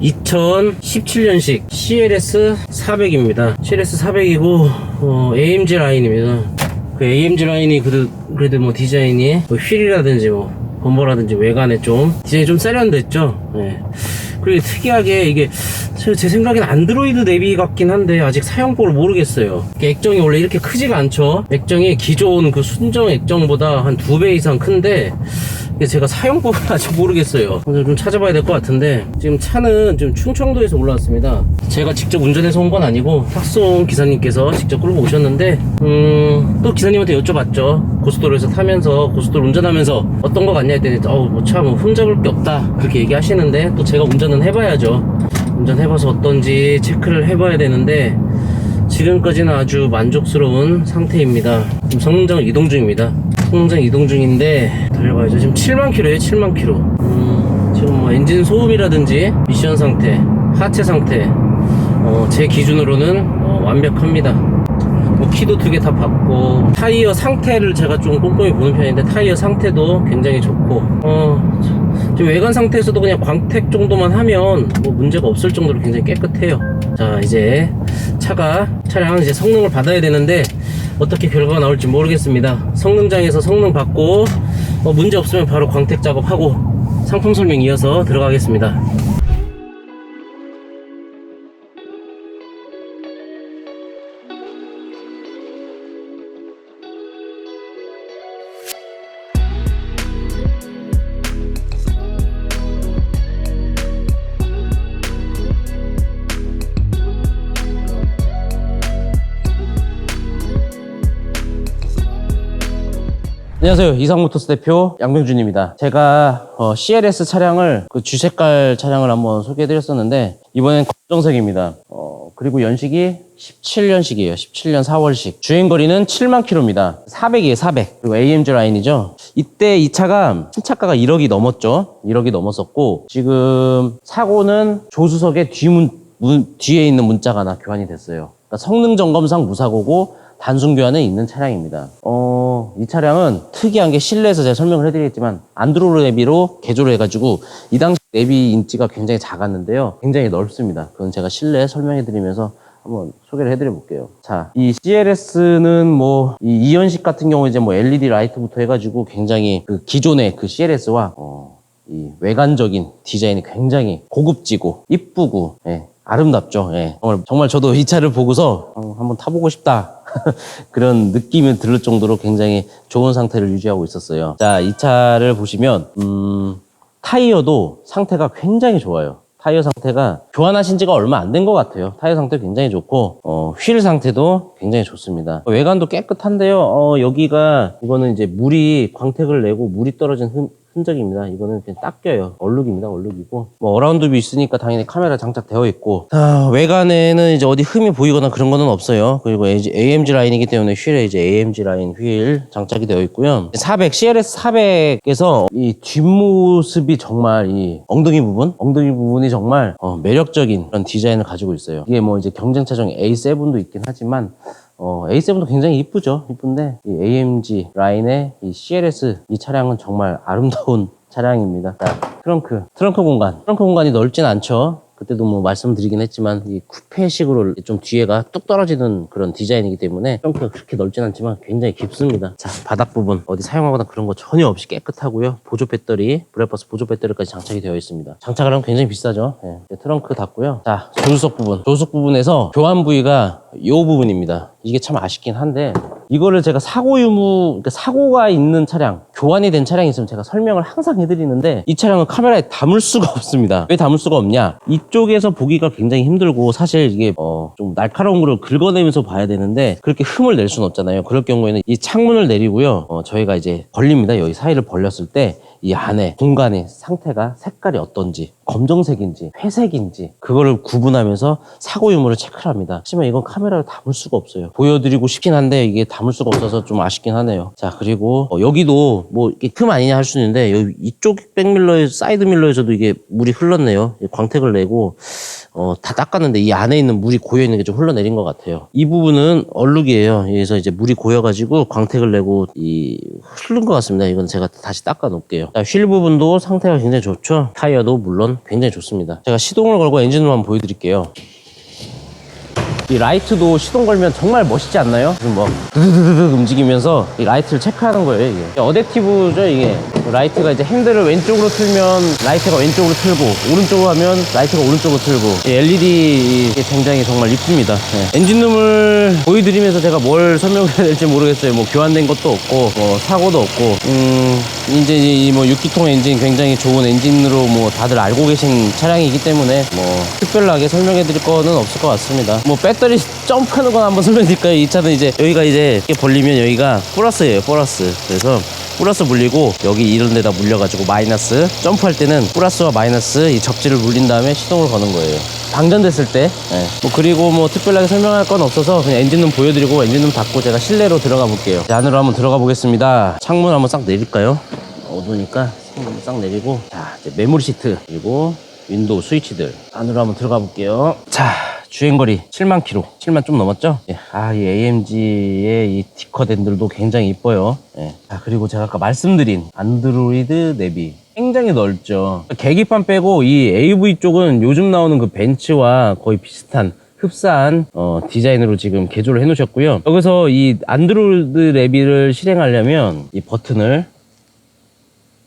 2017년식 CLS 400입니다. CLS 400이고 어, AMG 라인입니다. 그 AMG 라인이 그래도, 그래도 뭐 디자인이 뭐 휠이라든지 뭐 범버라든지 외관에 좀 디자인이 좀 세련됐죠. 네. 그리고 특이하게 이게 제, 제 생각엔 안드로이드 내비 같긴 한데 아직 사용법을 모르겠어요. 액정이 원래 이렇게 크지가 않죠. 액정이 기존 그 순정 액정보다 한 두 배 이상 큰데 제가 사용법을 아직 모르겠어요. 오늘 좀 찾아봐야 될 것 같은데 지금 차는 지금 충청도에서 올라왔습니다. 제가 직접 운전해서 온 건 아니고 탁송 기사님께서 직접 끌고 오셨는데 음, 또 기사님한테 여쭤봤죠. 고속도로에서 타면서 고속도로 운전하면서 어떤 거 같냐 했더니 어우 뭐참 흠잡을 게 없다 그렇게 얘기하시는데 또 제가 운전은 해봐야죠. 운전해봐서 어떤지 체크를 해봐야 되는데 지금까지는 아주 만족스러운 상태입니다. 지금 성능장 이동 중입니다. 성능장 이동 중인데 달려봐야죠. 지금 7만 킬로에요, 7만 킬로. 음, 지금 뭐 엔진 소음이라든지 미션 상태, 하체 상태, 어, 제 기준으로는 어, 완벽합니다. 뭐 키도 두 개 다 받고 타이어 상태를 제가 좀 꼼꼼히 보는 편인데 타이어 상태도 굉장히 좋고 어 지금 외관 상태에서도 그냥 광택 정도만 하면 뭐 문제가 없을 정도로 굉장히 깨끗해요 자 이제 차가 차량 이제 성능을 받아야 되는데 어떻게 결과가 나올지 모르겠습니다 성능장에서 성능 받고 어, 문제 없으면 바로 광택 작업하고 상품 설명 이어서 들어가겠습니다 안녕하세요. 이상모터스 대표 양병준입니다. 제가 어, CLS 차량을 그 주색깔 차량을 한번 소개해드렸었는데 이번엔 검정색입니다. 어, 그리고 연식이 17년식이에요. 17년 4월식. 주행 거리는 7만 킬로입니다. 400이에요. 400. 그리고 AMG 라인이죠. 이때 이 차가 신차가가 1억이 넘었죠. 1억이 넘었었고 지금 사고는 조수석의 뒤문 문- 뒤에 있는 문자가 하나 교환이 됐어요. 그러니까 성능 점검상 무사고고 단순 교환에 있는 차량입니다. 어, 이 차량은 특이한 게 실내에서 제가 설명을 해드리겠지만 안드로이드 내비로 개조를 해가지고 이 당시 내비 인치가 굉장히 작았는데요. 굉장히 넓습니다. 그건 제가 실내 설명해드리면서 한번 소개를 해드려 볼게요. 자, 이 CLS는 뭐, 이 이연식 같은 경우 이제 뭐 LED 라이트부터 해가지고 굉장히 그 기존의 그 CLS와 어, 이 외관적인 디자인이 굉장히 고급지고 이쁘고 예, 아름답죠. 예. 정말 정말 저도 이 차를 보고서 어, 한번 타보고 싶다. 그런 느낌이 들을 정도로 굉장히 좋은 상태를 유지하고 있었어요. 자, 이 차를 보시면 음, 타이어도 상태가 굉장히 좋아요. 타이어 상태가 교환하신 지가 얼마 안 된 것 같아요. 타이어 상태 굉장히 좋고 어, 휠 상태도 굉장히 좋습니다. 외관도 깨끗한데요. 어, 여기가 이거는 이제 물이 광택을 내고 물이 떨어진 흠, 흔적입니다. 이거는 그냥 닦여요. 얼룩입니다. 얼룩이고. 뭐 어라운드 뷰 있으니까 당연히 카메라 장착되어 있고. 자, 외관에는 이제 어디 흠이 보이거나 그런 거는 없어요. 그리고 AMG 라인이기 때문에 휠에 이제 AMG 라인 휠 장착이 되어 있고요. 400 CLS 400에서 이 뒷모습이 정말 이 엉덩이 부분, 엉덩이 부분이 정말 어, 매력적인 그런 디자인을 가지고 있어요. 이게 뭐 이제 경쟁차 중 A7도 있긴 하지만 어, A7도 굉장히 이쁘죠. 이쁜데 이 AMG 라인의 이 CLS 이 차량은 정말 아름다운 차량입니다. 자, 트렁크, 트렁크 공간. 트렁크 공간이 넓진 않죠. 그때도 뭐 말씀드리긴 했지만 이 쿠페식으로 좀 뒤에가 뚝 떨어지는 그런 디자인이기 때문에 트렁크가 그렇게 넓진 않지만 굉장히 깊습니다. 자, 바닥 부분 어디 사용하거나 그런 거 전혀 없이 깨끗하고요. 보조 배터리, 브레퍼스 보조 배터리까지 장착이 되어 있습니다. 장착을 하면 굉장히 비싸죠. 예, 트렁크 닫고요. 자, 조수석 부분. 조수석 부분에서 교환 부위가 이 부분입니다. 이게 참 아쉽긴 한데 이거를 제가 사고 유무, 그러니까 사고가 있는 차량, 교환이 된 차량이 있으면 제가 설명을 항상 해드리는데 이 차량은 카메라에 담을 수가 없습니다. 왜 담을 수가 없냐? 이쪽에서 보기가 굉장히 힘들고 사실 이게 어, 좀 날카로운 거를 긁어내면서 봐야 되는데 그렇게 흠을 낼 수는 없잖아요. 그럴 경우에는 이 창문을 내리고요. 어, 저희가 이제 벌립니다. 여기 사이를 벌렸을 때 이 안에 공간의 상태가 색깔이 어떤지 검정색인지 회색인지 그거를 구분하면서 사고 유무를 체크를 합니다. 하지만 이건 카메라로 담을 수가 없어요. 보여드리고 싶긴 한데 이게 담을 수가 없어서 좀 아쉽긴 하네요. 자 그리고 어, 여기도 뭐 이게 흠 아니냐 할 수 있는데 여기 이쪽 백밀러에 사이드 밀러에서도 이게 물이 흘렀네요. 이 광택을 내고 어, 다 닦았는데 이 안에 있는 물이 고여 있는 게 좀 흘러내린 것 같아요. 이 부분은 얼룩이에요. 그래서 이제 물이 고여가지고 광택을 내고 이 흐른 것 같습니다. 이건 제가 다시 닦아 놓을게요. 자, 휠 부분도 상태가 굉장히 좋죠. 타이어도 물론 굉장히 좋습니다. 제가 시동을 걸고 엔진으로 한번 보여드릴게요. 이 라이트도 시동 걸면 정말 멋있지 않나요? 지금 뭐 드드드드 움직이면서 이 라이트를 체크하는 거예요 이게. 어댑티브죠 이게. 라이트가 이제 핸들을 왼쪽으로 틀면 라이트가 왼쪽으로 틀고 오른쪽으로 하면 라이트가 오른쪽으로 틀고. 이 LED 이게 굉장히 정말 이쁩니다. 네. 엔진룸을 보여드리면서 제가 뭘 설명해야 될지 모르겠어요. 뭐 교환된 것도 없고 뭐 사고도 없고. 음 이제 이 뭐 6기통 엔진 굉장히 좋은 엔진으로 뭐 다들 알고 계신 차량이기 때문에 뭐 특별하게 설명해 드릴 거는 없을 것 같습니다. 뭐 배터리 점프하는 건 한번 설명해 드릴까요? 이 차는 이제 여기가 이제 이렇게 벌리면 여기가 플러스예요 플러스. 그래서 플러스 물리고 여기 이런 데다 물려가지고 마이너스. 점프할 때는 플러스와 마이너스 이 접지를 물린 다음에 시동을 거는 거예요. 방전됐을 때. 예. 뭐 그리고 뭐 특별하게 설명할 건 없어서 그냥 엔진룸 보여드리고 엔진룸 닫고 제가 실내로 들어가 볼게요. 안으로 한번 들어가 보겠습니다. 창문 한번 싹 내릴까요? 어두우니까 창문 싹 내리고 자 이제 메모리 시트 그리고 윈도우 스위치들 안으로 한번 들어가 볼게요. 자 주행거리 7만 킬로 7만 좀 넘었죠 예. 아 이 AMG의 이 디커댄들도 굉장히 이뻐요 예. 자 그리고 제가 아까 말씀드린 안드로이드 내비 굉장히 넓죠 계기판 빼고 이 AV 쪽은 요즘 나오는 그 벤츠와 거의 비슷한 흡사한 어, 디자인으로 지금 개조를 해 놓으셨고요 여기서 이 안드로이드 내비를 실행하려면 이 버튼을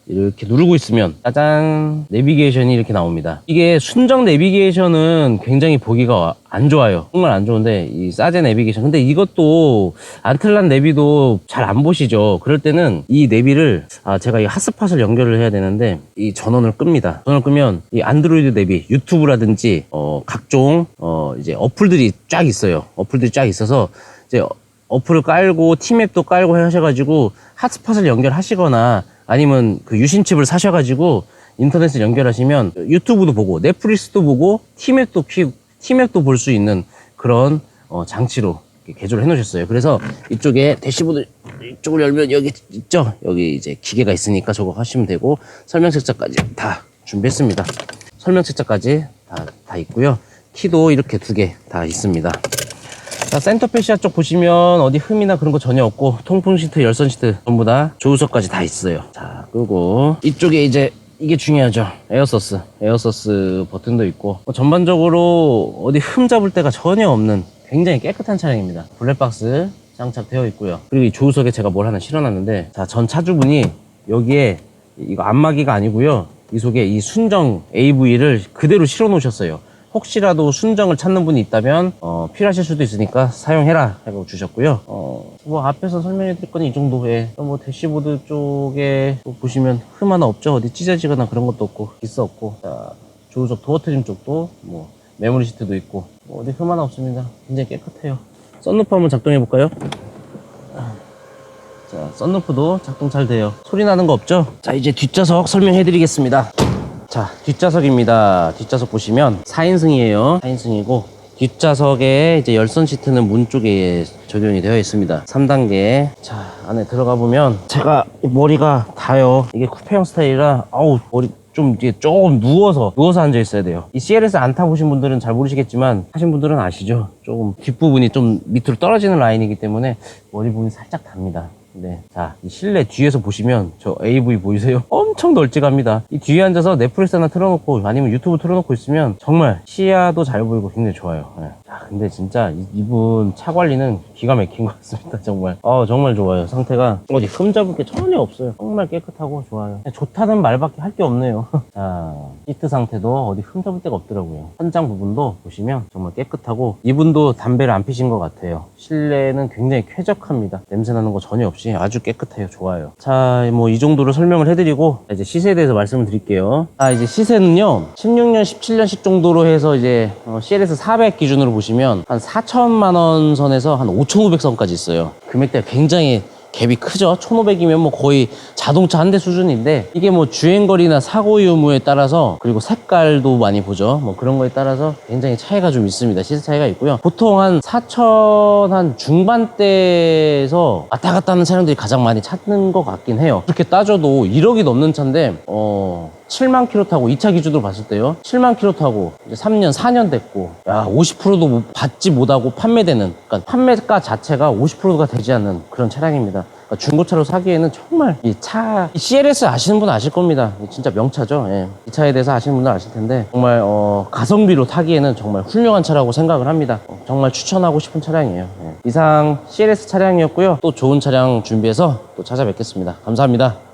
이렇게 누르고 있으면 짜잔 내비게이션이 이렇게 나옵니다. 이게 순정 내비게이션은 굉장히 보기가 안 좋아요. 정말 안 좋은데 이 사제 내비게이션. 근데 이것도 안틀란 내비도 잘 안 보시죠? 그럴 때는 이 내비를 아 제가 이 핫스팟을 연결을 해야 되는데 이 전원을 끕니다. 전원을 끄면 이 안드로이드 내비 유튜브라든지 어 각종 어 이제 어플들이 쫙 있어요. 어플들이 쫙 있어서 이제 어플을 깔고 티맵도 깔고 하셔가지고 핫스팟을 연결하시거나 아니면 그 유심칩을 사셔가지고 인터넷을 연결하시면 유튜브도 보고 넷플릭스도 보고 티맵도 키 티맵도 볼 수 있는 그런 어, 장치로 개조를 해놓으셨어요. 그래서 이쪽에 대시보드 이쪽을 열면 여기 있죠. 여기 이제 기계가 있으니까 저거 하시면 되고 설명 책자까지 다 준비했습니다. 설명 책자까지 다, 다 있고요. 키도 이렇게 두 개 다 있습니다. 자, 센터 페시아 쪽 보시면 어디 흠이나 그런 거 전혀 없고 통풍 시트, 열선 시트 전부 다 조우석까지 다 있어요. 자, 그리고 이쪽에 이제 이게 중요하죠. 에어서스. 에어서스 버튼도 있고 뭐 전반적으로 어디 흠 잡을 데가 전혀 없는 굉장히 깨끗한 차량입니다. 블랙박스 장착되어 있고요. 그리고 이 조우석에 제가 뭘 하나 실어놨는데 자, 전 차주분이 여기에 이거 안마기가 아니고요. 이 속에 이 순정 AV를 그대로 실어 놓으셨어요. 혹시라도 순정을 찾는 분이 있다면 어, 필요하실 수도 있으니까 사용해라 하고 주셨고요. 어, 뭐 앞에서 설명해 드릴 건 이 정도에 뭐 대시보드 쪽에 또 보시면 흠 하나 없죠. 어디 찢어지거나 그런 것도 없고 기스 없고 자, 조우석 도어 트림 쪽도 뭐 메모리 시트도 있고 뭐 어디 흠 하나 없습니다. 굉장히 깨끗해요. 썬루프 한번 작동해 볼까요? 자, 썬루프도 작동 잘 돼요. 소리 나는 거 없죠? 자, 이제 뒷좌석 설명해 드리겠습니다. 자, 뒷좌석입니다. 뒷좌석 보시면 4인승이에요. 4인승이고, 뒷좌석에 이제 열선 시트는 문 쪽에 적용이 되어 있습니다. 3단계. 자, 안에 들어가 보면 제가 머리가 다요. 이게 쿠페형 스타일이라, 아우, 머리 좀 이게 조금 누워서 누워서 앉아 있어야 돼요. 이 CLS 안 타보신 분들은 잘 모르시겠지만 하신 분들은 아시죠? 조금 뒷부분이 좀 밑으로 떨어지는 라인이기 때문에 머리 부분이 살짝 답니다. 네. 자, 이 실내 뒤에서 보시면 저 AV 보이세요? 엄청 널찍합니다. 이 뒤에 앉아서 넷플릭스 하나 틀어놓고 아니면 유튜브 틀어놓고 있으면 정말 시야도 잘 보이고 굉장히 좋아요. 네. 자, 근데 진짜 이- 이분 차 관리는 기가 막힌 것 같습니다. 정말. 어, 정말 좋아요. 상태가 어디 흠 잡을 게 전혀 없어요. 정말 깨끗하고 좋아요. 좋다는 말밖에 할 게 없네요. 자, 시트 상태도 어디 흠 잡을 데가 없더라고요. 천장 부분도 보시면 정말 깨끗하고 이분도 담배를 안 피신 것 같아요. 실내는 굉장히 쾌적합니다. 냄새 나는 거 전혀 없이 아주 깨끗해요. 좋아요. 자, 뭐 이 정도로 설명을 해드리고 자, 이제 시세에 대해서 말씀을 드릴게요. 아, 이제 시세는요. 16년, 17년식 정도로 해서 이제 어, CLS 400 기준으로 보시면 한 4천만 원 선에서 한 5,500 선까지 있어요. 금액대가 굉장히 갭이 크죠. 1,500이면 뭐 거의 자동차 한 대 수준인데 이게 뭐 주행거리나 사고 유무에 따라서 그리고 색깔도 많이 보죠. 뭐 그런 거에 따라서 굉장히 차이가 좀 있습니다. 시세 차이가 있고요. 보통 한 4천 한 중반대에서 왔다 갔다 하는 차량들이 가장 많이 찾는 것 같긴 해요. 그렇게 따져도 1억이 넘는 차인데 어 7만 킬로 타고 2차 기준으로 봤을 때요. 7만 킬로 타고 이제 3년, 4년 됐고 야, 50%도 못- 받지 못하고 판매되는 그러니까 판매가 자체가 50%가 되지 않는 그런 차량입니다. 그러니까 중고차로 사기에는 정말 이차 CLS 아시는 분 아실 겁니다. 이 진짜 명차죠. 예. 이 차에 대해서 아시는 분들 아실 텐데 정말 어, 가성비로 타기에는 정말 훌륭한 차라고 생각을 합니다. 어, 정말 추천하고 싶은 차량이에요. 예. 이상 CLS 차량이었고요. 또 좋은 차량 준비해서 또 찾아뵙겠습니다. 감사합니다.